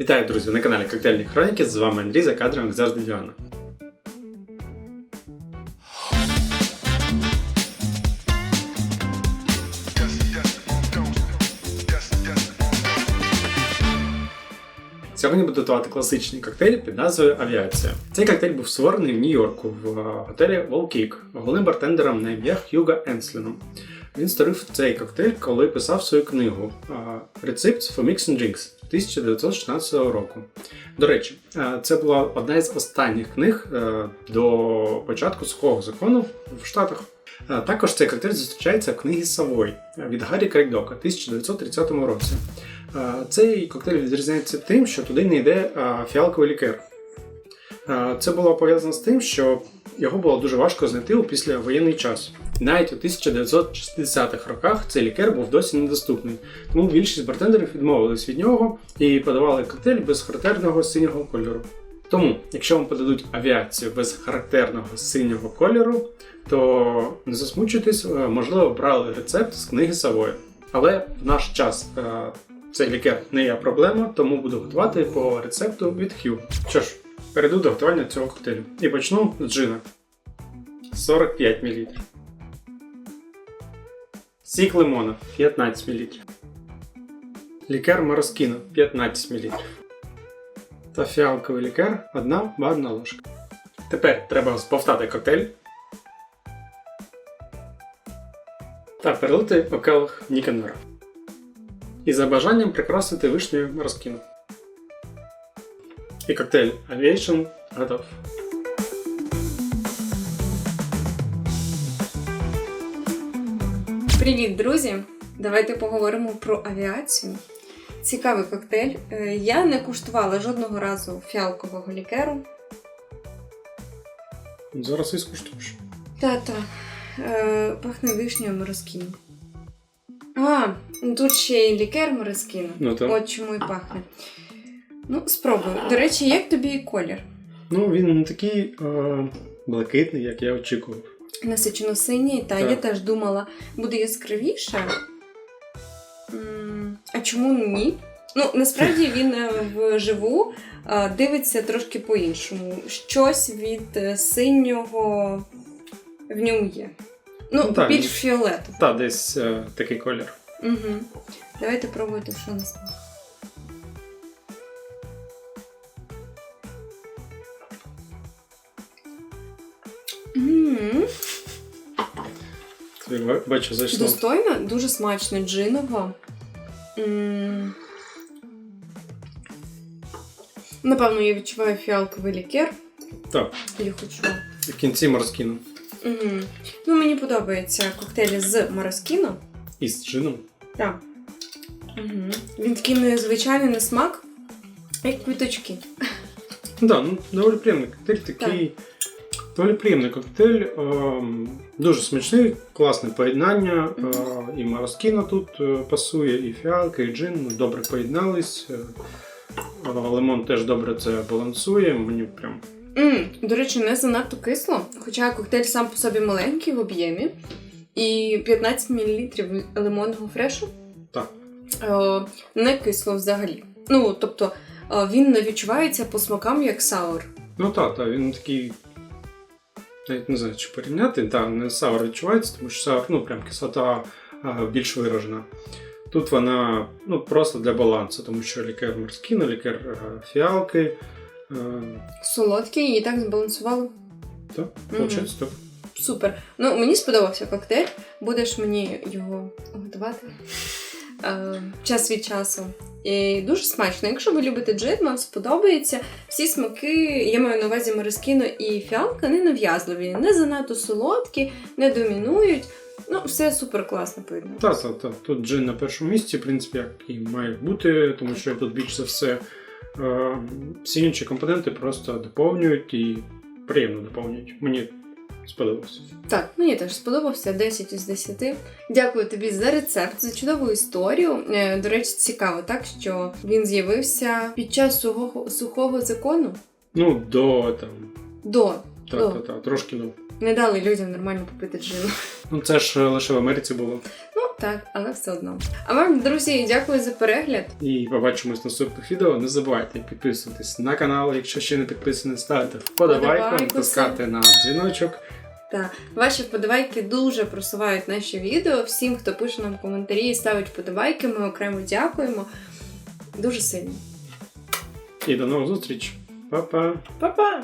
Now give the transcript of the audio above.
Вітаю, друзі, на каналі Коктейльні Хроніки. З вами Андрій за кадром, як завжди Діана. Сьогодні буду готувати класичний коктейль під назвою Авіація. Цей коктейль був створений в Нью-Йорку в готелі Волкік головним бартендером на ім'я Хьюга Енсліном. Він створив цей коктейль, коли писав свою книгу Receipts for Mixing Drinks 1916 року. До речі, це була одна із останніх книг е, до початку сухого закону в Штатах. Також цей коктейль зустрічається в книгі Савой від Гаррі Крейгдока 1930 році. Цей коктейль відрізняється тим, що туди не йде фіалковий лікер. Е, Це було пов'язано з тим, що його було дуже важко знайти у післявоєнний час. Навіть у 1960-х роках цей лікер був досі недоступний, тому більшість бартендерів відмовились від нього і подавали коктейль без характерного синього кольору. Тому, якщо вам подадуть авіацію без характерного синього кольору, то не засмучуйтесь, е, можливо, брали рецепт з книги Савої. Але в наш час е, цей лікер не є проблема, тому буду готувати по рецепту від Hue. Що ж, перейду до готування цього коктейлю. І почну з джина. 45 мл. Сік лимона 15 мл. Лікер мороскіно 15 мл. Та фіалковий лікер 1 барна ложка. Тепер треба сповтати коктейль та перелити по келих І за бажанням прикрасити вишнею мороскіно. І коктейль Aviation готов. Привіт, друзі! Давайте поговоримо про авіацію. Цікавий коктейль. Е, Я не куштувала жодного разу фіалкового лікеру. Зараз і скуштуєш. Та-та, е, пахне вишнею мороскіно. А, тут ще й лікер мороскіно. Ну. От чому і пахне. Ну, спробую. До речі, як тобі колір? Ну, він не такий е, блакитний, як я очікував. Насичено синій, та Так. я теж думала, буде яскравіше. А чому ні? Ну, насправді він е, вживу е, дивиться трошки по-іншому. Щось від е, синього в ньому є. Ну, Ну, так. більш фіолету. Та десь е, такий колір. Угу. Давайте пробуйте, що на смак. Тобі бачу, зайшло. Достойно, дуже смачно, джиново. М. Напевно, я відчуваю фіалковий лікер. Так, Я хочу. в кінці мороскіно. Угу. Ну, мені подобаються коктейлі з мороскіно. І з джином. Так. Угу. Він такий незвичайний на смак, як квіточки. Ну так, ну доволі приємний коктейль, такий. Доволі приємний коктейль, ем, дуже смачний, класне поєднання. Е, і мороскіно тут е, пасує, і фіалка, і джин добре поєднались. Е, е, лимон теж добре це балансує. Мені прям м до речі, не занадто кисло, хоча коктейль сам по собі маленький в об'ємі. І 15 мл лимонного фрешу. так. Е, не кисло взагалі. Ну, тобто, е, він не відчувається по смакам як саур. Ну так, так, він такий. Навіть не знаю, чи порівняти. Так, не саур відчувається, тому що саур, ну прям кислота а, більш виражена. Тут вона ну, просто для балансу, тому що лікер морський, лікер е, фіалки. Е, Солодкий і так збалансувало. так, виходить так. Супер. Ну, мені сподобався коктейль. Будеш мені його готувати е, час від часу. І дуже смачно. Якщо ви любите джин, вам сподобається. Всі смаки, я маю на увазі морескіно і фіалка, не нав'язливі, не занадто солодкі, не домінують. Ну, все супер класно поєднано. Так, так, так. Тут джин на першому місці, в принципі, як і має бути, тому що тут більш за все е, всі інші компоненти просто доповнюють і приємно доповнюють. Мені сподобалося. Так, мені теж сподобався 10 із 10. Дякую тобі за рецепт, за чудову історію. Е, До речі, цікаво, так що він з'явився під час сухого, сухого закону. Ну, до там. До. Так, так, так, трошки ну. Не дали людям нормально попити джину. Ну це ж лише в Америці було. Так, але все одно. А вам, друзі, дякую за перегляд. І побачимось в наступних відео. Не забувайте підписуватись на канал, якщо ще не підписані, ставити вподобайку, Вподобайку, натискати на дзвіночок. Та ваші вподобайки дуже просувають наші відео. Всім, хто пише нам коментарі і ставить вподобайки, ми окремо дякуємо. Дуже сильно. І до нових зустріч. Па-па! Па-па!